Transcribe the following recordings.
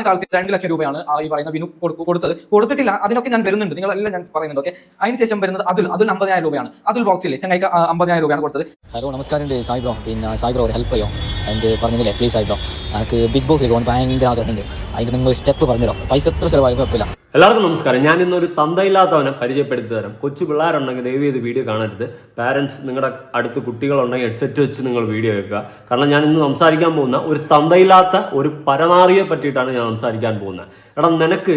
കാലത്ത് രണ്ട് ലക്ഷം രൂപയാണ് ഈ പറയുന്ന വിനു കൊടു- കൊടുത്തത്. കൊടുത്തിട്ടില്ല അതിനൊക്കെ ഞാൻ വരുന്നുണ്ട്. നിങ്ങളെല്ലാം ഞാൻ പറയുന്നുണ്ട് ഓക്കെ? അതിനുശേഷം വരുന്നത് അതുൽ അതുൽ അമ്പതിനായിരം രൂപയാണ്. അതുൽ വോക്സിലെ ചങ്ങൈക്ക് അമ്പതിനായിരം രൂപയാണ് കൊടുത്തത്. ഹലോ നമസ്കാരം സായി ബ്രോ. പിന്നെ സായി ബ്രോ ഒരു ഹെൽപ്പ് ചെയ്യോ? എന്റെ പറഞ്ഞില്ലേ പ്ലീസ് സായി ബ്രോ. എനിക്ക് ബിഗ് ബോസിലേക്ക് പോകാൻ ഭയങ്കര ആഗ്രഹമുണ്ട്. അതിന് നിങ്ങൾ സ്റ്റെപ്പ് പറഞ്ഞുതരോ? പൈസ എത്ര ചിലവായാലും കുഴപ്പമില്ല. എല്ലാവർക്കും നമസ്കാരം. ഞാൻ ഇന്നൊരു തന്തയില്ലാത്തവനെ പരിചയപ്പെടുത്തി തരാം. കൊച്ചു പിള്ളേരുണ്ടെങ്കിൽ ദയവ് ചെയ്ത് വീഡിയോ കാണരുത്. പാരൻസ് നിങ്ങളുടെ അടുത്ത് കുട്ടികളുണ്ടെങ്കിൽ ഹെഡ്സെറ്റ് വെച്ച് നിങ്ങൾ വീഡിയോ വെക്കുക. കാരണം ഞാൻ ഇന്ന് സംസാരിക്കാൻ പോകുന്ന ഒരു തന്തയില്ലാത്ത ഒരു പരനാറിയെ പറ്റിയിട്ടാണ് ഞാൻ സംസാരിക്കാൻ പോകുന്നത്. എടാ നിനക്ക്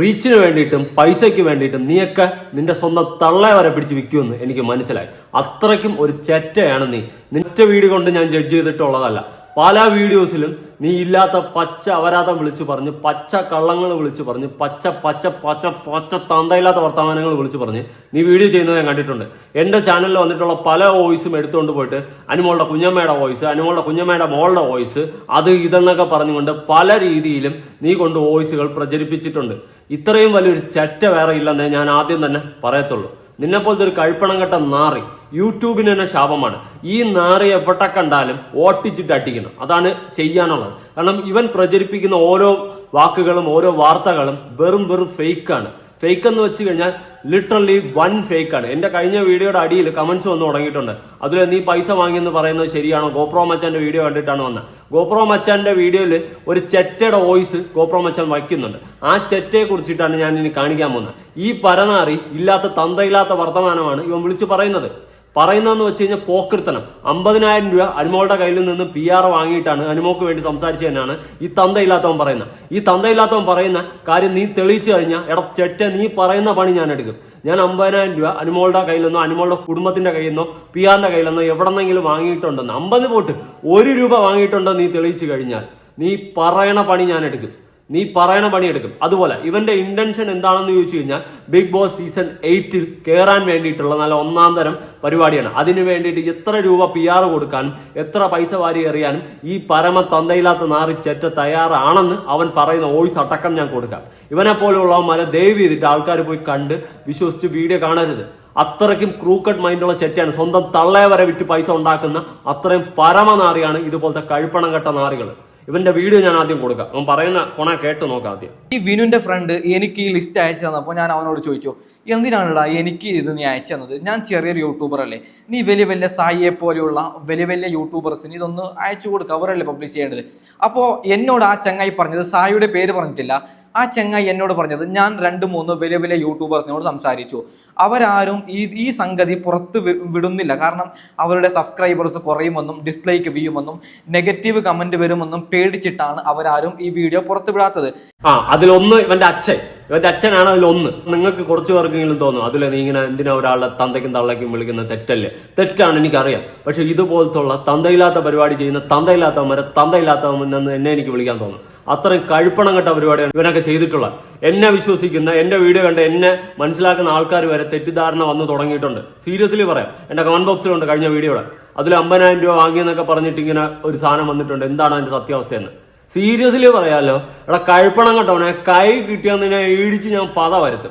റീച്ചിന് വേണ്ടിയിട്ടും പൈസയ്ക്ക് വേണ്ടിയിട്ടും നീയൊക്കെ നിന്റെ സ്വന്തം തള്ളയെ വരെ പിടിച്ച് വിൽക്കുമെന്ന് എനിക്ക് മനസ്സിലായി. അത്രയ്ക്കും ഒരു ചെറ്റയാണ് നീ. നിന്റെ വീട് കൊണ്ട് ഞാൻ ജഡ്ജ് ചെയ്തിട്ടുള്ളതല്ല. പല വീഡിയോസിലും നീ ഇല്ലാത്ത പച്ച അപരാധം വിളിച്ചു പറഞ്ഞ് പച്ച കള്ളങ്ങൾ വിളിച്ചു പറഞ്ഞ് പച്ച പച്ച പച്ച പച്ച തന്തയില്ലാത്ത വർത്തമാനങ്ങൾ വിളിച്ചു പറഞ്ഞ് നീ വീഡിയോ ചെയ്യുന്നത് ഞാൻ കണ്ടിട്ടുണ്ട്. എന്റെ ചാനലിൽ വന്നിട്ടുള്ള പല വോയിസും എടുത്തുകൊണ്ട് പോയിട്ട് അനുമോളുടെ കുഞ്ഞമ്മയുടെ വോയിസ് അനുമോളുടെ കുഞ്ഞമ്മയുടെ മോളുടെ വോയിസ് അത് ഇതെന്നൊക്കെ പറഞ്ഞുകൊണ്ട് പല രീതിയിലും നീ കൊണ്ട് വോയിസുകൾ പ്രചരിപ്പിച്ചിട്ടുണ്ട്. ഇത്രയും വലിയൊരു ചറ്റ വേറെ ഇല്ലെന്നേ ഞാൻ ആദ്യം തന്നെ പറയത്തുള്ളൂ. നിന്നെപ്പോലത്തെ ഒരു കഴിപ്പണം കെട്ട നാറി യൂട്യൂബിന് തന്നെ ശാപമാണ്. ഈ നാറി എവിടെ കണ്ടാലും ഓട്ടിച്ചിട്ട് അടിക്കണം. അതാണ് ചെയ്യാനുള്ളത്. കാരണം ഇവൻ പ്രചരിപ്പിക്കുന്ന ഓരോ വാക്കുകളും ഓരോ വാർത്തകളും വെറും വെറും ഫേക്കാണ് ഫേക്ക് എന്ന് വെച്ച് കഴിഞ്ഞാൽ ലിറ്ററലി വൺ ഫേക്ക് ആണ്. എന്റെ കഴിഞ്ഞ വീഡിയോയുടെ അടിയിൽ കമന്റ്സ് വന്ന് തുടങ്ങിയിട്ടുണ്ട്. അതിൽ നീ പൈസ വാങ്ങിയെന്ന് പറയുന്നത് ശരിയാണോ? ഗോപ്രോ മച്ചാന്റെ വീഡിയോ കണ്ടിട്ടാണ് വന്നത് ഗോപ്രോ മച്ചാന്റെ വീഡിയോയിൽ ഒരു ചെറ്റയുടെ വോയിസ് ഗോപ്രോ മച്ചാൻ വയ്ക്കുന്നുണ്ട്. ആ ചെറ്റയെ കുറിച്ചിട്ടാണ് ഞാൻ ഇനി കാണിക്കാൻ പോകുന്നത്. ഈ പരനാറി ഇല്ലാത്ത തന്തയില്ലാത്ത വർത്തമാനമാണ് ഇവൻ വിളിച്ചു പറയുന്നത്. പറയുന്നതെന്ന് വെച്ച് കഴിഞ്ഞാൽ പോക്കൃത്തനം. അമ്പതിനായിരം രൂപ അനുമോളുടെ കയ്യിൽ നിന്ന് പി ആർ വാങ്ങിയിട്ടാണ് അനുമോക്ക് വേണ്ടി സംസാരിച്ചു തന്നെയാണ് ഈ തന്തയില്ലാത്തവൻ പറയുന്നത്. ഈ തന്തയില്ലാത്തവൻ പറയുന്ന കാര്യം നീ തെളിയിച്ചു കഴിഞ്ഞാൽ എടാ ചെറ്റ നീ പറയുന്ന പണി ഞാൻ എടുക്കും. ഞാൻ അമ്പതിനായിരം രൂപ അനുമോളുടെ കയ്യിൽ നിന്നോ അനുമോളുടെ കുടുംബത്തിന്റെ കയ്യിൽ നിന്നോ പി ആറിന്റെ കയ്യിൽ നിന്നോ എവിടെന്നെങ്കിലും വാങ്ങിയിട്ടുണ്ടെന്ന്. അമ്പത് പോട്ട് ഒരു രൂപ വാങ്ങിയിട്ടുണ്ടോ നീ തെളിയിച്ചു കഴിഞ്ഞാൽ നീ പറയണ പണി ഞാൻ എടുക്കും. നീ പറയണ പണിയെടുക്കും അതുപോലെ ഇവന്റെ ഇന്റൻഷൻ എന്താണെന്ന് ചോദിച്ചു കഴിഞ്ഞാൽ ബിഗ് ബോസ് സീസൺ എയ്റ്റിൽ കയറാൻ വേണ്ടിയിട്ടുള്ള നല്ല ഒന്നാം തരം പരിപാടിയാണ്. അതിനു വേണ്ടിയിട്ട് എത്ര രൂപ പി ആർ കൊടുക്കാനും എത്ര പൈസ വാരി എറിയാനും ഈ പരമ തന്തയില്ലാത്ത നാറി ചെറ്റ തയ്യാറാണെന്ന് അവൻ പറയുന്ന വോയിസ് അടക്കം ഞാൻ കൊടുക്കാം. ഇവനെ പോലെയുള്ളവന്മാരെ ദയവ് ചെയ്തിട്ട് ആൾക്കാർ പോയി കണ്ട് വിശ്വസിച്ച് വീഡിയോ കാണരുത്. അത്രയ്ക്കും ക്രൂക്കട്ട് മൈൻഡുള്ള ചെറ്റാണ് സ്വന്തം തള്ളയെ വരെ വിറ്റ് പൈസ ഉണ്ടാക്കുന്ന അത്രയും പരമനാറിയാണ് ഇതുപോലത്തെ കഴുപ്പണം കെട്ട നാറികൾ ഇവന്റെ വീഡിയോ ഞാൻ ആദ്യം കൊടുക്കാം. അവൻ പറയുന്ന കൊണ കേട്ട് നോക്കാം ആദ്യം. ഈ വിനുവിന്റെ ഫ്രണ്ട് എനിക്ക് ഈ ലിസ്റ്റ് അയച്ചു തന്നപ്പോൾ ഞാൻ അവനോട് ചോദിച്ചു എന്തിനാണെടാ എനിക്ക് ഇത് നീ അയച്ചു തന്നത്? ഞാൻ ചെറിയൊരു യൂട്യൂബർ അല്ലേ? നീ വലിയ വലിയ സായിയെ പോലെയുള്ള വലിയ വലിയ യൂട്യൂബേഴ്സിന് ഇതൊന്ന് അയച്ചു കൊടുക്കുക അവരല്ലേ പബ്ലിഷ് ചെയ്യേണ്ടത്? അപ്പോൾ എന്നോട് ആ ചങ്ങായി പറഞ്ഞത് സായിയുടെ പേര് പറഞ്ഞിട്ടില്ല. ആ ചെങ്ങായി എന്നോട് പറഞ്ഞത് ഞാൻ രണ്ട് മൂന്ന് വലിയ വലിയ യൂട്യൂബേഴ്സിനോട് സംസാരിച്ചു. അവരാരും ഈ ഈ സംഗതി പുറത്ത് വിടുന്നില്ല. കാരണം അവരുടെ സബ്സ്ക്രൈബേഴ്സ് കുറയുമെന്നും ഡിസ്ലൈക്ക് വീയുമെന്നും നെഗറ്റീവ് കമന്റ് വരുമെന്നും പേടിച്ചിട്ടാണ് അവരാരും ഈ വീഡിയോ പുറത്ത് വിടാത്തത്. ആ അതിലൊന്ന് ഇവന്റെ അച്ഛൻ. ഇവന്റെ അച്ഛനാണ് അതിലൊന്ന്. നിങ്ങൾക്ക് കുറച്ചു പേർക്കെങ്കിലും തോന്നും അതിൽ നീ ഇങ്ങനെ എന്തിനാ ഒരാളെ തന്തയ്ക്കും തള്ളയ്ക്കും വിളിക്കുന്ന തെറ്റല്ലേ? തെറ്റാണ് എനിക്കറിയാം. പക്ഷെ ഇതുപോലത്തുള്ള തന്തയില്ലാത്ത പരിപാടി ചെയ്യുന്ന തന്തയില്ലാത്തവന്മാരെ തന്തയില്ലാത്തവൻ എന്നെ എനിക്ക് വിളിക്കാൻ തോന്നും. അത്രയും കഴുപ്പണം കെട്ട പരിപാടിയാണ് ഇവനൊക്കെ ചെയ്തിട്ടുള്ള എന്നെ വിശ്വസിക്കുന്ന എന്റെ വീഡിയോ കണ്ട് എന്നെ മനസ്സിലാക്കുന്ന ആൾക്കാർ വരെ തെറ്റിദ്ധാരണ വന്ന് തുടങ്ങിയിട്ടുണ്ട്. സീരിയസ്ലി പറയാം. എന്റെ കമന്റ് ബോക്സിലുണ്ട് കഴിഞ്ഞ വീഡിയോയുടെ അതിൽ അമ്പതിനായിരം രൂപ വാങ്ങിയെന്നൊക്കെ പറഞ്ഞിട്ട് ഇങ്ങനെ ഒരു സാധനം വന്നിട്ടുണ്ട്. എന്താണ് അതിന്റെ സത്യാവസ്ഥയെന്ന് സീരിയസ്ലി പറയാലോ. എടാ കഴുപ്പണം കെട്ടവനെ കൈ കിട്ടിയെന്നെ ഇടിച്ച് ഞാൻ പത വരുത്തും.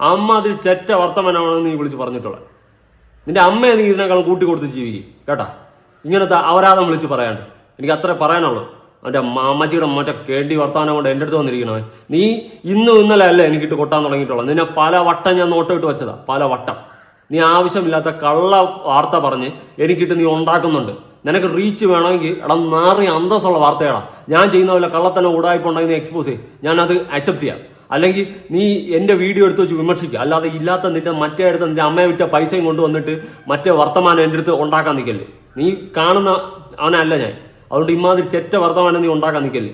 അമ്മ അതിൽ ചെറ്റ വർത്തമാനമാണെന്ന് നീ വിളിച്ച് പറഞ്ഞിട്ടുള്ളത്. നിന്റെ അമ്മയെ നീ ഇതിനേക്കാൾ കൂട്ടി കൊടുത്ത് ജീവിക്കും. കേട്ടാ? ഇങ്ങനത്തെ അപരാധം വിളിച്ച് പറയാണ്ട്. എനിക്ക് അത്രേ പറയാനുള്ളൂ. അവന്റെ മാമ്മച്ചിയുടെ മറ്റേ കേണ്ടി വർത്താനം കൊണ്ട് എന്റെ അടുത്ത് വന്നിരിക്കണവൻ. നീ ഇന്നും ഇന്നലെ അല്ലേ എനിക്കിട്ട് കൊട്ടാൻ തുടങ്ങിയിട്ടുള്ളത്? നിന്നെ പല വട്ടം ഞാൻ നോട്ടിട്ട് വെച്ചതാ. പല വട്ടം. നീ ആവശ്യമില്ലാത്ത കള്ള വാർത്ത പറഞ്ഞ് എനിക്കിട്ട് നീ ഉണ്ടാക്കുന്നുണ്ട്. നിനക്ക് റീച്ച് വേണമെങ്കിൽ എടാ നാറി അന്തസ്സുള്ള വാർത്തയാടാ. ഞാൻ ചെയ്യുന്ന പോലെ കള്ളത്തന്നെ ഉടായ്പുണ്ടെങ്കിൽ നീ എക്സ്പോസ് ചെയ്യും. ഞാനത് അക്സെപ്റ്റ് ചെയ്യാം. അല്ലെങ്കിൽ നീ എന്റെ വീഡിയോ എടുത്ത് വെച്ച് വിമർശിക്കുക. അല്ലാതെ ഇല്ലാത്ത നിന്റെ മറ്റേ അടുത്ത് നിന്റെ അമ്മയെ വിറ്റ പൈസയും കൊണ്ടുവന്നിട്ട് മറ്റേ വർത്തമാനം എന്റെ അടുത്ത് ഉണ്ടാക്കാൻ നിൽക്കല്ലേ. നീ കാണുന്ന അവനല്ല ഞാൻ. അതുകൊണ്ട് ഇമാതിരി ചെറ്റ വർത്തമാനം നീ ഉണ്ടാക്കാൻ നിൽക്കല്ലേ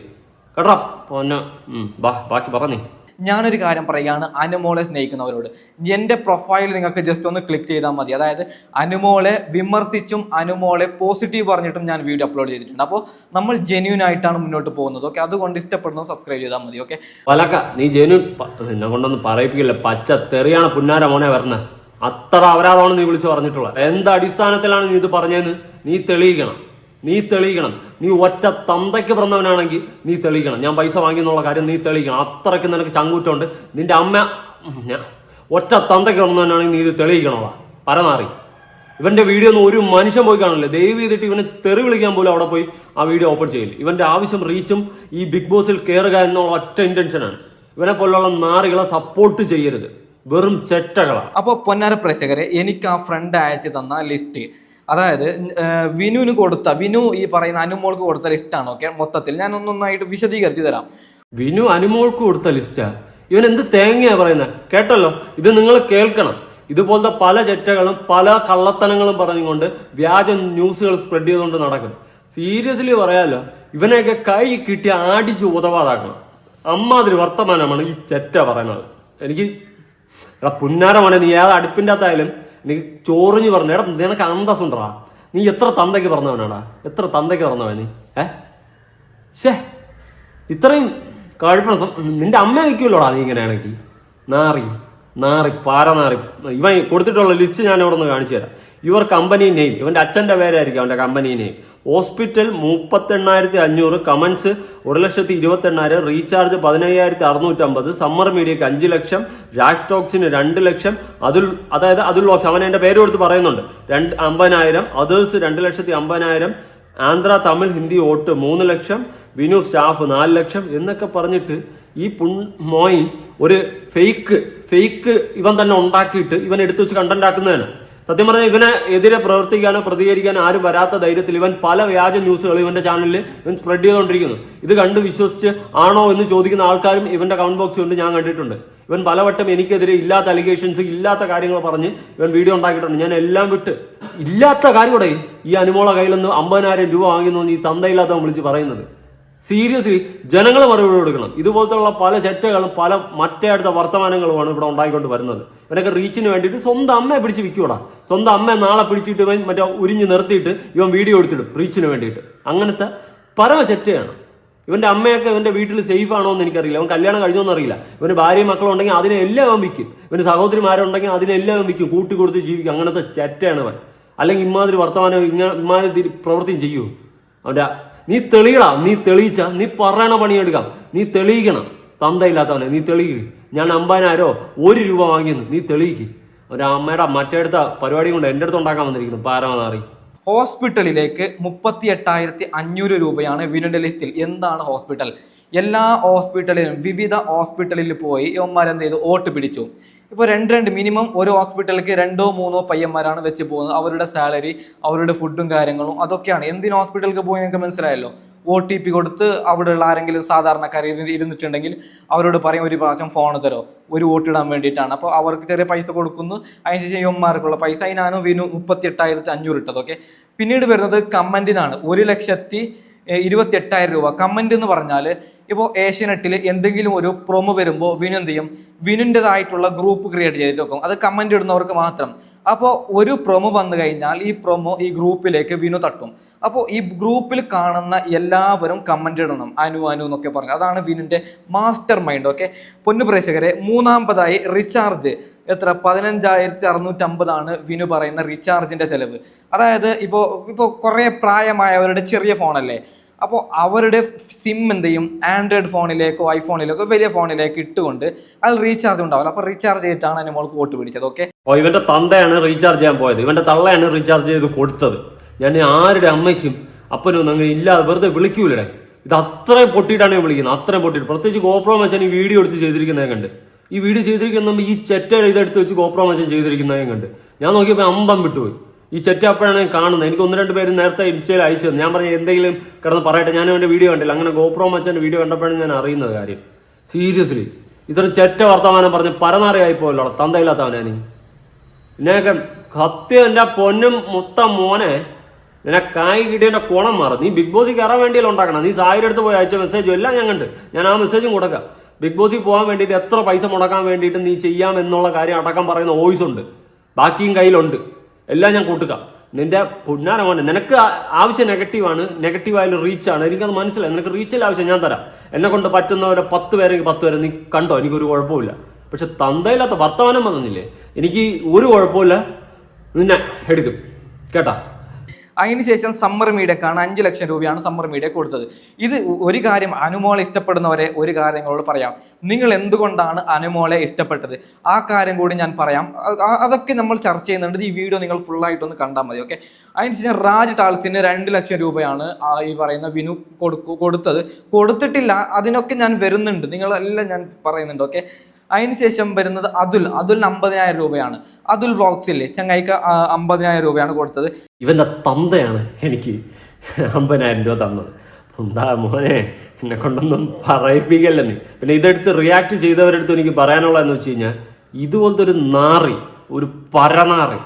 കേട്ടോ? പൊന്ന. ബാ ബാക്കി പറഞ്ഞേ. ഞാനൊരു കാര്യം പറയുകയാണ്. അനുമോളെ സ്നേഹിക്കുന്നവരോട്. എന്റെ പ്രൊഫൈൽ നിങ്ങൾക്ക് ജസ്റ്റ് ഒന്ന് ക്ലിക്ക് ചെയ്താൽ മതി. അതായത് അനുമോളെ വിമർശിച്ചും അനുമോളെ പോസിറ്റീവ് പറഞ്ഞിട്ടും ഞാൻ വീഡിയോ അപ്ലോഡ് ചെയ്തിട്ടുണ്ട്. അപ്പോൾ നമ്മൾ ജെന്യൂൻ ആയിട്ടാണ് മുന്നോട്ട് പോകുന്നത്. ഓക്കെ അതുകൊണ്ട് ഇഷ്ടപ്പെടുന്നത് സബ്സ്ക്രൈബ് ചെയ്താൽ മതി. ഓക്കെ പലക്ക നീ ജെന്യൂൻ എന്നെ കൊണ്ടൊന്നും പറയിപ്പിക്കില്ല. പച്ച തെറിയാണ് പുന്നാര മോനെ വരണത് അത്ര അപരാധമാണ് നീ വിളിച്ച് പറഞ്ഞിട്ടുള്ളത്. എന്ത് അടിസ്ഥാനത്തിലാണ് നീ ഇത് പറഞ്ഞതെന്ന് നീ തെളിയിക്കണം. നീ തെളിയിക്കണം. നീ ഒറ്റ തന്തയ്ക്ക് പിറന്നവനാണെങ്കിൽ നീ തെളിയിക്കണം. ഞാൻ പൈസ വാങ്ങി എന്നുള്ള കാര്യം നീ തെളിയിക്കണം. അത്രയ്ക്ക് നിനക്ക് ചങ്കൂറ്റമുണ്ട്. നിന്റെ അമ്മ ഒറ്റ തന്തയ്ക്ക് പിറന്നവനാണെങ്കിൽ നീ ഇത് തെളിയിക്കണവാ പരമാറി. ഇവന്റെ വീഡിയോ ഒന്നും ഒരു മനുഷ്യൻ പോയി കാണില്ല ദയവ് ചെയ്തിട്ട് ഇവനെ തെറി വിളിക്കാൻ പോലും അവിടെ പോയി ആ വീഡിയോ ഓപ്പൺ ചെയ്യില്ല ഇവന്റെ ആവശ്യം റീച്ചും ഈ ബിഗ് ബോസിൽ കയറുക എന്നുള്ള ഒറ്റ ഇന്റൻഷനാണ് ഇവനെ പോലുള്ള നാറികളെ സപ്പോർട്ട് ചെയ്യരുത്. വെറും ചെറ്റകളാണ് അപ്പോൾ പൊന്നാര പ്രേക്ഷകരെ എനിക്ക് ആ ഫ്രണ്ട് അയച്ചു തന്ന ലിസ്റ്റ് അതായത് വിനുവിന് കൊടുത്ത വിനു ഈ പറയുന്ന അനുമോൾക്ക് കൊടുത്ത ലിസ്റ്റ് ലിസ്റ്റാണ് ഓക്കെ മൊത്തത്തിൽ ഞാൻ ഒന്നൊന്നായിട്ട് വിശദീകരിച്ചു തരാം. വിനു അനുമോൾക്ക് കൊടുത്ത ലിസ്റ്റാ ഇവൻ എന്ത് തേങ്ങയാ പറയുന്നത് കേട്ടല്ലോ? ഇത് നിങ്ങൾ കേൾക്കണം. ഇതുപോലത്തെ പല ചെറ്റകളും പല കള്ളത്തനങ്ങളും പറഞ്ഞുകൊണ്ട് വ്യാജ ന്യൂസുകൾ സ്പ്രെഡ് ചെയ്തുകൊണ്ട് നടക്കും. സീരിയസ്ലി പറയാലോ ഇവനെയൊക്കെ കൈ കിട്ടി ആടിച്ച് ഉതവാതാക്കണം അമ്മാതിരി വർത്തമാനമാണ് ഈ ചെറ്റ പറയുന്നത്. എനിക്ക് എടാ പുന്നാരമാണ് നീ ഏത് അടുപ്പിന്റെ അകത്തായാലും എനിക്ക് ചോറിഞ്ഞ് പറഞ്ഞു എടാ നിനക്ക് അന്തസ്സുണ്ടടാ. നീ എത്ര തന്തയ്ക്ക് പറഞ്ഞവനാടാ? എത്ര തന്തയ്ക്ക് പറഞ്ഞവൻ നീ? ഏ? ശേ ഇത്രയും കഴിപ്പണം നിന്റെ അമ്മ വയ്ക്കുമല്ലോടാ നീ ഇങ്ങനെയാണെങ്കിൽ നാറി നാറി പാരനാറി ഇവൻ കൊടുത്തിട്ടുള്ള ലിസ്റ്റ് ഞാൻ ഇവിടെ നിന്ന് കാണിച്ചു തരാം. യുവർ കമ്പനി നെയിം ഇവന്റെ അച്ഛന്റെ പേരായിരിക്കും അവന്റെ കമ്പനി നെയിം ഹോസ്പിറ്റൽ മുപ്പത്തെണ്ണായിരത്തി അഞ്ഞൂറ് കമൻസ് ഒരു ലക്ഷത്തി ഇരുപത്തെണ്ണായിരം റീചാർജ് പതിനയ്യായിരത്തി അറുന്നൂറ്റമ്പത് സമ്മർ മീഡിയക്ക് അഞ്ച് ലക്ഷം രാഷ്ട്രോക്സിന് രണ്ട് ലക്ഷം അതിൽ അതായത് അതിൽ ലോക്സ് അവൻ എന്റെ പേര് കൊടുത്ത് പറയുന്നുണ്ട്. രണ്ട് അമ്പതിനായിരം അതേഴ്സ് രണ്ട് ലക്ഷത്തി അമ്പതിനായിരം ആന്ധ്ര തമിഴ് ഹിന്ദി വോട്ട് മൂന്ന് ലക്ഷം വിനു സ്റ്റാഫ് നാല് ലക്ഷം എന്നൊക്കെ പറഞ്ഞിട്ട് ഈ പുൺ മോയി ഒരു ഫേക്ക് ഫേക്ക് ഇവൻ തന്നെ ഉണ്ടാക്കിയിട്ട് ഇവൻ എടുത്തു വെച്ച് കണ്ടന്റ് ആക്കുന്നതാണ്. സത്യം പറഞ്ഞാൽ ഇവനെ എതിരെ പ്രവർത്തിക്കാനോ പ്രതികരിക്കാനോ ആരും വരാത്ത ധൈര്യത്തിൽ ഇവൻ പല വ്യാജ ന്യൂസുകൾ ഇവന്റെ ചാനലിൽ ഇവൻ സ്പ്രെഡ് ചെയ്തുകൊണ്ടിരിക്കുന്നു. ഇത് കണ്ട് വിശ്വസിച്ച് ആണോ എന്ന് ചോദിക്കുന്ന ആൾക്കാരും ഇവന്റെ കമന്റ് ബോക്സ് കൊണ്ട് ഞാൻ കണ്ടിട്ടുണ്ട്. ഇവൻ പലവട്ടം എനിക്കെതിരെ ഇല്ലാത്ത അലിഗേഷൻസ് ഇല്ലാത്ത കാര്യങ്ങൾ പറഞ്ഞ് ഇവൻ വീഡിയോ ഉണ്ടാക്കിയിട്ടുണ്ട്. ഞാൻ എല്ലാം വിട്ട് ഇല്ലാത്ത കാര്യം കൂടെ ഈ അനുമോള കയ്യിൽ നിന്ന് അമ്പതിനായിരം രൂപ വാങ്ങിയെന്ന് ഈ തന്തയില്ലാത്തവൻ വിളിച്ച് പറയുന്നത്. സീരിയസ്ലി ജനങ്ങൾ മറുപടി കൊടുക്കണം. ഇതുപോലത്തുള്ള പല ചെറ്റകളും പല മറ്റേ അടുത്ത വർത്തമാനങ്ങളുമാണ് ഇവിടെ ഉണ്ടായിക്കൊണ്ട് വരുന്നത്. ഇവനൊക്കെ റീച്ചിന് വേണ്ടിയിട്ട് സ്വന്തം അമ്മയെ പിടിച്ച് വിൽക്കൂടാ. സ്വന്തം അമ്മയെ നാളെ പിടിച്ചിട്ട് ഇവൻ മറ്റേ ഉരിഞ്ഞ് നിർത്തിയിട്ട് ഇവൻ വീഡിയോ എടുത്തിടും റീച്ചിന് വേണ്ടിയിട്ട്. അങ്ങനത്തെ പരമ ചെറ്റയാണ്. ഇവന്റെ അമ്മയൊക്കെ ഇവന്റെ വീട്ടിൽ സേഫ് ആണോ എന്ന് എനിക്കറിയില്ല. അവൻ കല്യാണം കഴിഞ്ഞോന്ന് അറിയില്ല. ഇവന് ഭാര്യയും മക്കളുണ്ടെങ്കിൽ അതിനെല്ലാം അവൻ വിൽക്കും. ഇവന് സഹോദരിമാരുണ്ടെങ്കിൽ അതിനെല്ലാം അവൻ വിൽക്കും. കൂട്ടി കൊടുത്ത് ജീവിക്കും. അങ്ങനത്തെ ചെറ്റയാണ് അവൻ. അല്ലെങ്കിൽ ഇമാതിരി വർത്തമാനം ഇങ്ങനെ ഇമാതിരി പ്രവൃത്തിയും ചെയ്യൂ. അവന്റെ നീ തെളിയടാ നീ തെളിയിച്ച നീ പറയണ പണിയെടുക്കാം നീ തെളിയിക്കണം. തന്തയില്ലാത്തവനെ നീ തെളിയിക്ക്. ഞാൻ അമ്പാനാരോ ഒരു രൂപ വാങ്ങിയെന്ന് നീ തെളിയിക്ക്. ഒരു അമ്മയുടെ മറ്റേടുത്ത പരിപാടി കൊണ്ട് എന്റെ അടുത്ത് ഉണ്ടാക്കാൻ വന്നിരിക്കുന്നു പാരമനാറി ഹോസ്പിറ്റലിലേക്ക് മുപ്പത്തി എട്ടായിരത്തി അഞ്ഞൂറ് രൂപയാണ് വിനുന്റെ ലിസ്റ്റിൽ. എന്താണ് ഹോസ്പിറ്റൽ? എല്ലാ ഹോസ്പിറ്റലിലും വിവിധ ഹോസ്പിറ്റലിൽ പോയി ഇവന്മാരെന്ത് ചെയ്തു? വോട്ട് പിടിച്ചു. ഇപ്പോൾ രണ്ട് രണ്ട് മിനിമം ഒരു ഹോസ്പിറ്റലിലേക്ക് രണ്ടോ മൂന്നോ പയ്യന്മാരാണ് വെച്ച് പോകുന്നത്. അവരുടെ സാലറി അവരുടെ ഫുഡും കാര്യങ്ങളും അതൊക്കെയാണ്. എന്തിന് ഹോസ്പിറ്റലിലേക്ക് പോയി നിങ്ങൾക്ക് മനസ്സിലായല്ലോ? ഒ ടി പി കൊടുത്ത് അവിടെയുള്ള ആരെങ്കിലും സാധാരണക്കാർ ഇരുന്ന് ഇരുന്നിട്ടുണ്ടെങ്കിൽ അവരോട് പറയും ഒരു പ്രാവശ്യം ഫോൺ തരോ? ഒരു വോട്ട് ഇടാൻ വേണ്ടിയിട്ടാണ്. അപ്പോൾ അവർക്ക് ചെറിയ പൈസ കൊടുക്കുന്നു. അതിനുശേഷം യുവന്മാർക്കുള്ള പൈസ. അതിനാണ് വിനു മുപ്പത്തി എട്ടായിരത്തി അഞ്ഞൂറ് ഇട്ടത് ഓക്കെ പിന്നീട് വരുന്നത് കമന്റിനാണ് ഒരു ലക്ഷത്തി ഏഹ് ഇരുപത്തി എട്ടായിരം രൂപ. കമന്റ് എന്ന് പറഞ്ഞാൽ ഇപ്പോൾ ഏഷ്യനെറ്റിൽ എന്തെങ്കിലും ഒരു പ്രൊമോ വരുമ്പോൾ വിനു എന്ത് ചെയ്യും? വിനുന്റെതായിട്ടുള്ള ഗ്രൂപ്പ് ക്രിയേറ്റ് ചെയ്തിട്ട് വെക്കും. അത് കമന്റ് ഇടുന്നവർക്ക് മാത്രം. അപ്പോൾ ഒരു പ്രൊമോ വന്നു കഴിഞ്ഞാൽ ഈ പ്രൊമോ ഈ ഗ്രൂപ്പിലേക്ക് വിനു തട്ടും. അപ്പോൾ ഈ ഗ്രൂപ്പിൽ കാണുന്ന എല്ലാവരും കമന്റ് ഇടണം. അനു അനു എന്നൊക്കെ പറഞ്ഞു. അതാണ് വിനുവിന്റെ മാസ്റ്റർ മൈൻഡ് ഓക്കെ പൊന്നു പ്രേക്ഷകരെ മൂന്നാമതായി റീചാർജ് എത്ര? പതിനഞ്ചായിരത്തി അറുന്നൂറ്റമ്പതാണ് വിനു പറയുന്ന റീചാർജിന്റെ ചിലവ്. അതായത് ഇപ്പോൾ ഇപ്പോൾ കുറേ പ്രായമായവരുടെ ചെറിയ ഫോണല്ലേ അപ്പോൾ അവരുടെ സിം എന്ത് ചെയ്യും ആൻഡ്രോയിഡ് ഫോണിലേക്കോ ഐഫോണിലേക്കോ വലിയ ഫോണിലേക്ക് ഇട്ടുകൊണ്ട് അത് റീചാർജ് ഉണ്ടാവില്ല. അപ്പോൾ റീചാർജ് ചെയ്തിട്ടാണ് അനുമോൾക്ക് വോട്ട് പിടിച്ചത്. ഓക്കെ ഓ ഇവന്റെ തന്തയാണ് റീചാർജ് ചെയ്യാൻ പോയത്. ഇവന്റെ തള്ളയാണ് റീചാർജ് ചെയ്ത് കൊടുത്തത്. ഞാൻ ആരുടെ അമ്മയ്ക്കും അപ്പനും അങ്ങനെ ഇല്ലാതെ വെറുതെ വിളിക്കൂലേ ഇത് അത്രയും പൊട്ടിയിട്ടാണ് ഞാൻ വിളിക്കുന്നത്. അത്രയും പൊട്ടിയിട്ട്. പ്രത്യേകിച്ച് ഗോപ്രോ ഈ വീഡിയോ എടുത്ത് ചെയ്തിരിക്കുന്നത് കണ്ട്. ഈ വീഡിയോ ചെയ്തിരിക്കുന്ന ഈ ചെറ്റ ഇതെടുത്ത് വെച്ച് ഗോപ്രോ മച്ചാൻ ചെയ്തിരിക്കുന്നത് കണ്ട്. ഞാൻ നോക്കിയപ്പോൾ അമ്പം വിട്ടുപോയി. ഈ ചെറ്റ് അപ്പോഴാണ് ഞാൻ കാണുന്നത്. എനിക്ക് ഒന്ന് രണ്ട് പേര് നേരത്തെ ഇൻസ്റ്റയിൽ അയച്ചു തന്നു. ഞാൻ പറഞ്ഞ എന്തെങ്കിലും കിടന്ന് പറയട്ടെ. ഞാൻ അവന്റെ വീഡിയോ കണ്ടില്ല. അങ്ങനെ ഗോപ്രോ മച്ചന്റെ വീഡിയോ കണ്ടപ്പോഴാണ് ഞാൻ അറിയുന്നത് കാര്യം. സീരിയസ്ലി ഇതൊരു ചെറ്റ വർത്തമാനം പറഞ്ഞ് പരനാറിയായി പോയല്ലോ തന്തയില്ലാത്തവനെ നീ നിനക്ക് സത്യം എന്റെ പൊന്നും മുത്ത മോനെ നിന്നെ കായ് കിട്ടിയതിന്റെ കുണം മാറും. നീ ബിഗ് ബോസിൽ കയറാൻ വേണ്ടിയല്ലോ ഉണ്ടാക്കണം നീ സായിയുടെ അടുത്ത് പോയി അയച്ച മെസ്സേജും എല്ലാം ഞാൻ കണ്ട്. ഞാൻ ആ മെസ്സേജും കൊടുക്കാം. ബിഗ് ബോസിൽ പോകാൻ വേണ്ടിയിട്ട് എത്ര പൈസ മുടക്കാൻ വേണ്ടിയിട്ട് നീ ചെയ്യാം എന്നുള്ള കാര്യം അടക്കം പറയുന്ന വോയിസ് ഉണ്ട്. ബാക്കിയും കയ്യിലുണ്ട്. എല്ലാം ഞാൻ കൂട്ടുക. നിന്റെ പുന്നാരമാണ് നിനക്ക് ആവശ്യം നെഗറ്റീവാണ് നെഗറ്റീവായാലും റീച്ചാണ് എനിക്കത് മനസ്സിലായി. നിനക്ക് റീച്ചിൽ ആവശ്യം ഞാൻ തരാം. എന്നെ കൊണ്ട് പറ്റുന്നവരെ പത്ത് പേരെങ്കിൽ പത്ത് പേരെ നീ കണ്ടോ? എനിക്കൊരു കുഴപ്പമില്ല പക്ഷെ തന്തയില്ലാത്ത വർത്തമാനം വന്നില്ലേ? എനിക്ക് ഒരു കുഴപ്പമില്ല നിന്നെ എടുക്കും. കേട്ടാ? അതിനുശേഷം സമ്മർ മീഡിയക്കാണ് അഞ്ച് ലക്ഷം രൂപയാണ് സമ്മർ മീഡിയ കൊടുത്തത്. ഇത് ഒരു കാര്യം അനുമോളെ ഇഷ്ടപ്പെടുന്നവരെ ഒരു കാര്യങ്ങളോട് പറയാം. നിങ്ങൾ എന്തുകൊണ്ടാണ് അനുമോളെ ഇഷ്ടപ്പെട്ടത്? ആ കാര്യം കൂടി ഞാൻ പറയാം. അതൊക്കെ നമ്മൾ ചർച്ച ചെയ്യുന്നുണ്ട്. ഈ വീഡിയോ നിങ്ങൾ ഫുള്ളായിട്ടൊന്ന് കണ്ടാൽ മതി ഓക്കെ അതിനുശേഷം രാജ് ടാൾസിന് രണ്ട് ലക്ഷം രൂപയാണ് ഈ പറയുന്ന വിനു കൊടുത്തത്. കൊടുത്തിട്ടില്ല അതിനൊക്കെ ഞാൻ വരുന്നുണ്ട്. നിങ്ങളെല്ലാം ഞാൻ പറയുന്നുണ്ട് ഓക്കെ അതിനുശേഷം വരുന്നത് അതുൽ. അതുൽ അമ്പതിനായിരം രൂപയാണ്. അതുൽ വ്ളോഗ്സ് ഇല്ലേ ചങ്ങായിക്ക് അമ്പതിനായിരം രൂപയാണ് കൊടുത്തത്. ഇവന്റെ തന്തയാണ് എനിക്ക് അമ്പതിനായിരം രൂപ തന്നത്. എന്താ മോനെ എന്നെ കൊണ്ടൊന്നും പറയിപ്പിക്കല്ല നീ? പിന്നെ ഇതെടുത്ത് റിയാക്ട് ചെയ്തവരെടുത്ത് എനിക്ക് പറയാനുള്ളതെന്ന് വെച്ച് കഴിഞ്ഞാൽ ഇതുപോലത്തെ ഒരു നാറി ഒരു പരനാറി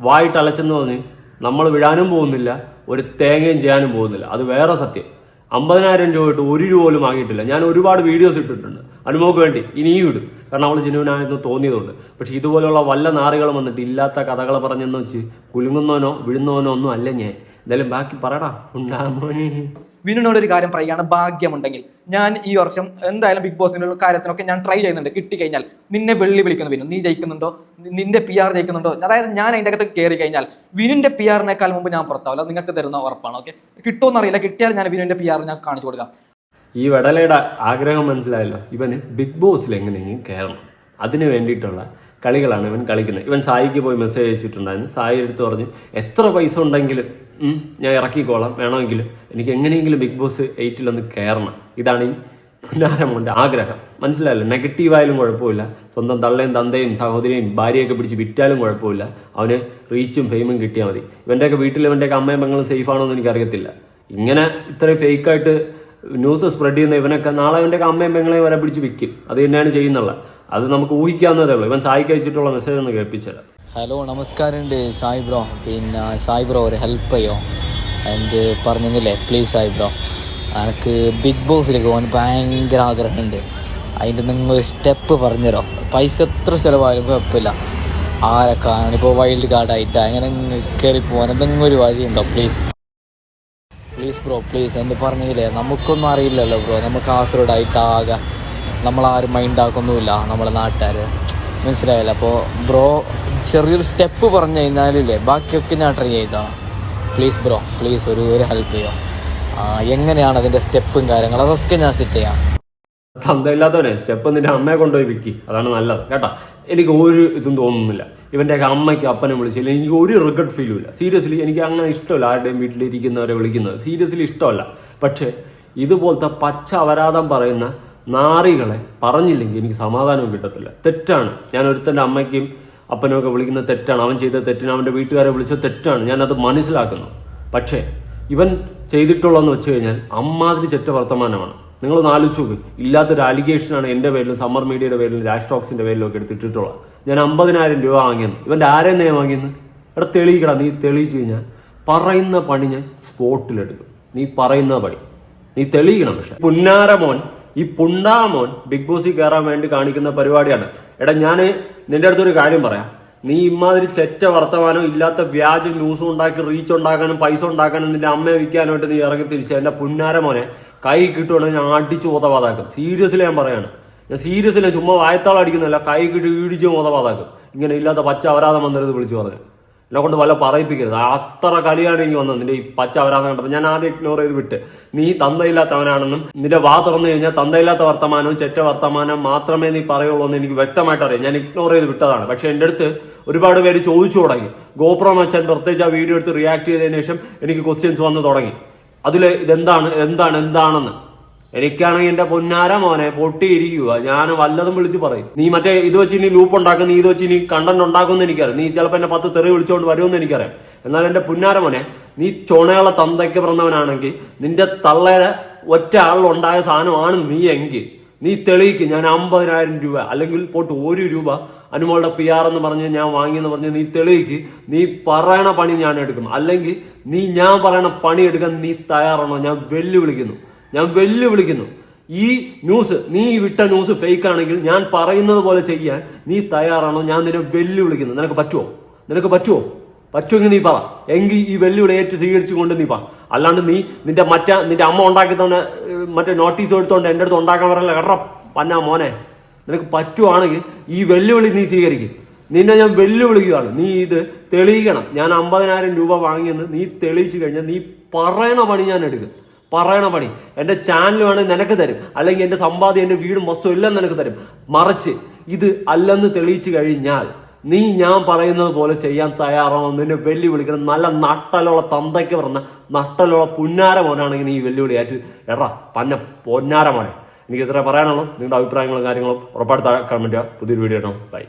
വായിട്ട് അലച്ചെന്ന് പറഞ്ഞ് നമ്മൾ വിടാനും പോകുന്നില്ല ഒരു തേങ്ങയും ചെയ്യാനും പോകുന്നില്ല. അത് വേറെ സത്യം. അമ്പതിനായിരം രൂപ ഇട്ട് ഒരു രൂപ പോലും വാങ്ങിയിട്ടില്ല. ഞാൻ ഒരുപാട് വീഡിയോസ് ഇട്ടിട്ടുണ്ട്. അനുമോക്ക് വേണ്ടി. ഇനിയും ഇടും. കാരണം അവൾ ജനുവിനായെന്ന് തോന്നിയതുകൊണ്ട്. പക്ഷെ ഇതുപോലെയുള്ള വല്ല നാറുകളും വന്നിട്ട് ഇല്ലാത്ത കഥകൾ പറഞ്ഞെന്ന് വെച്ച് കുലുങ്ങുന്നവനോ വിഴുന്നവനോ ഒന്നും അല്ല ഞാൻ. എന്തായാലും ബാക്കി പറടാ. ഉണ്ടാമോനെ വിനുവിനോട് ഒരു കാര്യം പറയുകയാണ് ഭാഗ്യമുണ്ടെങ്കിൽ. ഞാൻ ഈ വർഷം എന്തായാലും ബിഗ് ബോസിനുള്ള കാര്യത്തിനൊക്കെ ഞാൻ ട്രൈ ചെയ്യുന്നുണ്ട്. കിട്ടിക്കഴിഞ്ഞാൽ നിന്നെ വെള്ളി വിളിക്കുന്നു വിനു. നീ ജയിക്കുന്നുണ്ടോ? നിന്റെ പി ആർ ജയിക്കുന്നുണ്ടോ? അതായത് ഞാൻ അതിന്റെ അകത്ത് കയറി കഴിഞ്ഞാൽ വിനുവിന്റെ പി ആറിനേക്കാൾ മുമ്പ് ഞാൻ പുറത്താവില്ല. നിങ്ങൾക്ക് തരുന്ന ഉറപ്പാണ്. ഓക്കെ കിട്ടുമെന്ന് അറിയില്ല. കിട്ടിയാൽ ഞാൻ വിനുവിന്റെ പി ആർ ഞാൻ കാണിച്ചു കൊടുക്കാം. ഈ വടലയുടെ ആഗ്രഹം മനസ്സിലായല്ലോ? ഇവന് ബിഗ് ബോസിൽ എങ്ങനെയെങ്കിലും കയറണം അതിന് വേണ്ടിയിട്ടുള്ള കളികളാണ് ഇവൻ കളിക്കുന്നത്. ഇവൻ സായിക്ക് പോയി മെസ്സേജ് അയച്ചിട്ടുണ്ടായിരുന്നു. സായി എടുത്ത് പറഞ്ഞു എത്ര പൈസ ഉണ്ടെങ്കിലും ഞാൻ ഇറക്കിക്കോളാം. വേണമെങ്കിലും എനിക്ക് എങ്ങനെയെങ്കിലും ബിഗ് ബോസ് എയ്റ്റിലൊന്ന് കയറണം ഇതാണ് ഈ പുനാരമോന്റെ ആഗ്രഹം. മനസ്സിലായല്ലോ? നെഗറ്റീവായാലും കുഴപ്പമില്ല. സ്വന്തം തള്ളയും തന്തയും സഹോദരിയും ഭാര്യയൊക്കെ പിടിച്ച് വിറ്റാലും കുഴപ്പമില്ല. അവന് റീച്ചും ഫെയിമും കിട്ടിയാൽ മതി. ഇവന്റെയൊക്കെ വീട്ടിൽ ഇവന്റെയൊക്കെ അമ്മയും പെങ്ങളും സേഫാണോ എന്ന് എനിക്കറിയത്തില്ല. ഇങ്ങനെ ഇത്രയും ഫേക്കായിട്ട് ന്യൂസ് സ്പ്രെഡ് ചെയ്യുന്ന ഇവനൊക്കെ നാളെ ഇവന്റെയൊക്കെ അമ്മയും പെങ്ങളെയും വരെ പിടിച്ച് വിൽക്കും. അത് തന്നെയാണ് ചെയ്യുന്നുള്ളത്. അത് നമുക്ക് ഊഹിക്കാവുന്നതേ ഉള്ളൂ. ഇവൻ സായിക്ക് അയച്ചിട്ടുള്ള മെസ്സേജ് ഒന്ന് കേൾപ്പിച്ചുതരാം ഹലോ നമസ്കാരമുണ്ട് സായി ബ്രോ. പിന്നെ സായി ബ്രോ ഒരു ഹെൽപ്പ് ചെയ്യോ? എന്ത് പറഞ്ഞില്ലേ പ്ലീസ് സായി ബ്രോ. എനിക്ക് ബിഗ് ബോസിലേക്ക് പോകാൻ ഭയങ്കര ആഗ്രഹമുണ്ട്. അതിന്റെ നിങ്ങൾ സ്റ്റെപ്പ് പറഞ്ഞുതരോ. പൈസ എത്ര ചിലവായാലും കുഴപ്പമില്ല. ആരൊക്കെയാണ് ഇപ്പോൾ വൈൽഡ് കാർഡ് ആയിട്ട് അങ്ങനെ കയറി പോകാൻ എന്തെങ്കിലും ഒരു വഴിയുണ്ടോ പ്ലീസ് പ്ലീസ് ബ്രോ പ്ലീസ് എന്ത് പറഞ്ഞില്ലേ? നമുക്കൊന്നും അറിയില്ലല്ലോ ബ്രോ. നമുക്ക് കാസർഗോഡായിട്ട് ആകെ നമ്മളാരും മൈൻഡ് ആക്കൊന്നുമില്ല നമ്മളെ നാട്ടുകാർ മനസ്സിലായല്ലോ. അപ്പോൾ ബ്രോ ചെറിയൊരു സ്റ്റെപ്പ് പറഞ്ഞു കഴിഞ്ഞാലില്ലേ ബാക്കിയൊക്കെ ഞാൻ ട്രൈ ചെയ്താണ് പ്ലീസ് ബ്രോ പ്ലീസ് ഒരു ഒരു ഹെൽപ്പ് ചെയ്യോ? എങ്ങനെയാണ് അതിന്റെ സ്റ്റെപ്പും കാര്യങ്ങളും? അതൊക്കെ ഞാൻ സെറ്റ് ചെയ്യാം. തന്തയില്ലാത്തവനെ സ്റ്റെപ്പ് നിന്റെ അമ്മയെ കൊണ്ടുപോയി വിൽക്കി അതാണ് നല്ലത് കേട്ടോ? എനിക്ക് ഒരു ഇതും തോന്നുന്നില്ല. ഇവന്റെയൊക്കെ അമ്മയ്ക്ക് അപ്പനെ വിളിച്ചില്ല എനിക്ക് ഒരു റിഗ്രറ്റ് ഫീലും ഇല്ല. സീരിയസ്ലി എനിക്ക് അങ്ങനെ ഇഷ്ടമല്ല ആരുടെയും വീട്ടിലിരിക്കുന്നവരെ വിളിക്കുന്നത്. സീരിയസ്ലി ഇഷ്ടമല്ല. പക്ഷേ ഇതുപോലത്തെ പച്ച അപരാധം പറയുന്ന നാറികളെ പറഞ്ഞില്ലെങ്കിൽ എനിക്ക് സമാധാനവും കിട്ടത്തില്ല. തെറ്റാണ്. ഞാൻ ഒരുത്തന്റെ അമ്മയ്ക്കും അപ്പനൊക്കെ വിളിക്കുന്ന തെറ്റാണ്. അവൻ ചെയ്ത തെറ്റിന് അവന്റെ വീട്ടുകാരെ വിളിച്ച തെറ്റാണ്. ഞാനത് മനസ്സിലാക്കുന്നു. പക്ഷേ ഇവൻ ചെയ്തിട്ടുള്ളതെന്ന് വെച്ച് കഴിഞ്ഞാൽ അമ്മാതിരി ചെറ്റ വർത്തമാനമാണ്. നിങ്ങളൊന്ന് ആലോചിച്ച് നോക്ക്. ഇല്ലാത്തൊരു അലിഗേഷനാണ് എന്റെ പേരിലും സമ്മർ മീഡിയയുടെ പേരിലും രാഷ്ട്രോക്സിന്റെ പേരിലും ഒക്കെ എടുത്തിട്ടുള്ളത് ഞാൻ അമ്പതിനായിരം രൂപ വാങ്ങിയെന്ന്. ഇവന്റെ ആരെയും ഞാൻ വാങ്ങിയെന്ന്? എടാ തെളിയിക്കടാ. നീ തെളിയിച്ചു കഴിഞ്ഞാൽ പറയുന്ന പണി ഞാൻ സ്പോട്ടിലെടുക്കും. നീ പറയുന്ന പണി. നീ തെളിയിക്കണം പക്ഷെ. പുന്നാരമോൻ ഈ പുണ്ടാമോൻ ബിഗ് ബോസിൽ കയറാൻ വേണ്ടി കാണിക്കുന്ന പരിപാടിയാണ്. എടാ ഞാൻ നിന്റെ അടുത്തൊരു കാര്യം പറയാം. നീ ഇമാതിരി ചെറ്റ വർത്തമാനം ഇല്ലാത്ത വ്യാജ ന്യൂസും ഉണ്ടാക്കി റീച്ച് ഉണ്ടാക്കാനും പൈസ ഉണ്ടാക്കാനും നിന്റെ അമ്മയെ വിൽക്കാനായിട്ട് നീ ഇറങ്ങി തിരിച്ച് എന്റെ പുന്നാരമോനെ കൈ കിട്ടുവാണെങ്കിൽ ഞാൻ അടിച്ചു മോതപാതാക്കും സീരിയസ്ലി ഞാൻ പറയാണ്. ഞാൻ സീരിയസ്ലി ചുമ്മാ വായത്താളം അടിക്കുന്നില്ല കൈ കിട്ടി ഇടിച്ച് മോതപാതാക്കും ഇങ്ങനെ ഇല്ലാത്ത പച്ച അപരാധം വന്നിരുന്ന് വിളിച്ചു പറഞ്ഞു. എന്നെ കൊണ്ട് വല്ല പറയിപ്പിക്കരുത്. അത്ര കളിയാണ് എനിക്ക് വന്നത്. നിന്റെ ഈ പച്ച അവരാന്ന് കണ്ടപ്പോൾ ഞാൻ ആദ്യം ഇഗ്നോർ ചെയ്ത് വിട്ട്. നീ തന്തയില്ലാത്തവനാണെന്നും നിന്റെ വാ തുറന്നു കഴിഞ്ഞാൽ തന്തയില്ലാത്ത വർത്തമാനവും ചെറ്റ വർത്തമാനം മാത്രമേ നീ പറയുള്ളൂ എന്ന് എനിക്ക് വ്യക്തമായിട്ട് അറിയാം. ഞാൻ ഇഗ്നോർ ചെയ്ത് വിട്ടതാണ്. പക്ഷെ എന്റെ അടുത്ത് ഒരുപാട് പേര് ചോദിച്ചു തുടങ്ങി. ഗോപ്രോ മച്ചാൻ പ്രത്യേകിച്ച് ആ വീഡിയോ എടുത്ത് റിയാക്ട് ചെയ്തതിനു ശേഷം എനിക്ക് ക്വസ്റ്റ്യൻസ് വന്ന് തുടങ്ങി. അതിൽ ഇതെന്താണ് എന്താണ് എന്താണെന്ന്. എനിക്കാണെങ്കിൽ എന്റെ പൊന്നാര മോനെ പൊട്ടിയിരിക്കുക. ഞാൻ വല്ലതും വിളിച്ച് പറയും. നീ മറ്റേ ഇത് വെച്ച് ഇനി ലൂപ്പ് ഉണ്ടാക്കും നീ ഇത് വെച്ച് ഇനി കണ്ടന്റ് ഉണ്ടാക്കുമെന്ന് എനിക്കറിയാം. നീ ചിലപ്പോൾ എന്നെ പത്ത് തെറി വിളിച്ചോണ്ട് വരുമെന്ന് എനിക്കറിയാം. എന്നാൽ എന്റെ പുന്നാര മോനെ നീ ചുണയുള്ള തന്തയ്ക്ക് പിറന്നവനാണെങ്കിൽ നിന്റെ തള്ളയുടെ ഒറ്റ ആളിലുണ്ടായ സാധനമാണ് നീ എങ്കിൽ നീ തെളിയിക്ക്. ഞാൻ അമ്പതിനായിരം രൂപ അല്ലെങ്കിൽ പോട്ട് ഒരു രൂപ അനുമോളുടെ പി ആർ എന്ന് പറഞ്ഞ് ഞാൻ വാങ്ങിയെന്ന് പറഞ്ഞ് നീ തെളിയിക്ക്. നീ പറയണ പണി ഞാൻ എടുക്കും. അല്ലെങ്കിൽ നീ ഞാൻ പറയണ പണി എടുക്കാൻ നീ തയ്യാറാണോ? ഞാൻ വെല്ലുവിളിക്കുന്നു. ഞാൻ വെല്ലുവിളിക്കുന്നു. ഈ ന്യൂസ് നീ വിട്ട ന്യൂസ് ഫേക്ക് ആണെങ്കിൽ ഞാൻ പറയുന്നത് പോലെ ചെയ്യാൻ നീ തയ്യാറാണോ? ഞാൻ നിന്നെ വെല്ലുവിളിക്കുന്നു. നിനക്ക് പറ്റുമോ നിനക്ക് പറ്റുമോ പറ്റുമെങ്കിൽ നീ പറ. എങ്കിൽ ഈ വെല്ലുവിളി ഏറ്റ് സ്വീകരിച്ചുകൊണ്ട് നീ പറ. അല്ലാണ്ട് നീ നിന്റെ മറ്റേ നിന്റെ അമ്മ ഉണ്ടാക്കി തന്ന മറ്റേ നോട്ടീസ് എടുത്തോണ്ട് എന്റെ അടുത്ത് ഉണ്ടാക്കാൻ പറയല്ല കേട്ടോ പന്ന മോനെ. നിനക്ക് പറ്റുവാണെങ്കിൽ ഈ വെല്ലുവിളി നീ സ്വീകരിക്കും. നിന്നെ ഞാൻ വെല്ലുവിളിക്കുകയാണ്. നീ ഇത് തെളിയിക്കണം. ഞാൻ അമ്പതിനായിരം രൂപ വാങ്ങിയെന്ന് നീ തെളിയിച്ചു കഴിഞ്ഞാൽ നീ പറയണ പണി ഞാൻ എടുക്കും. പറയണ പണി. എന്റെ ചാനൽ വേണമെങ്കിൽ നിനക്ക് തരും. അല്ലെങ്കിൽ എന്റെ സമ്പാദ്യം എന്റെ വീടും വസ്തു എല്ലാം നിനക്ക് തരും. മറിച്ച് ഇത് അല്ലെന്ന് തെളിയിച്ചു കഴിഞ്ഞാൽ നീ ഞാൻ പറയുന്നത് പോലെ ചെയ്യാൻ തയ്യാറാണോ നിന്നെ വെല്ലുവിളിക്കണം. നല്ല നട്ടലുള്ള തന്തയ്ക്ക് പറഞ്ഞ നട്ടലുള്ള പുന്നാര മോനാണെങ്കിൽ നീ വെല്ലുവിളി ആയിട്ട് എടാ പന്ന പൊന്നാര മോനെ. എനിക്ക് ഇത്ര പറയാനുള്ളൂ. നിങ്ങളുടെ അഭിപ്രായങ്ങളും കാര്യങ്ങളും ഉറപ്പായിട്ട് കമന്റ് ചെയ്യുക പുതിയൊരു വീഡിയോ ഇടണം ബൈ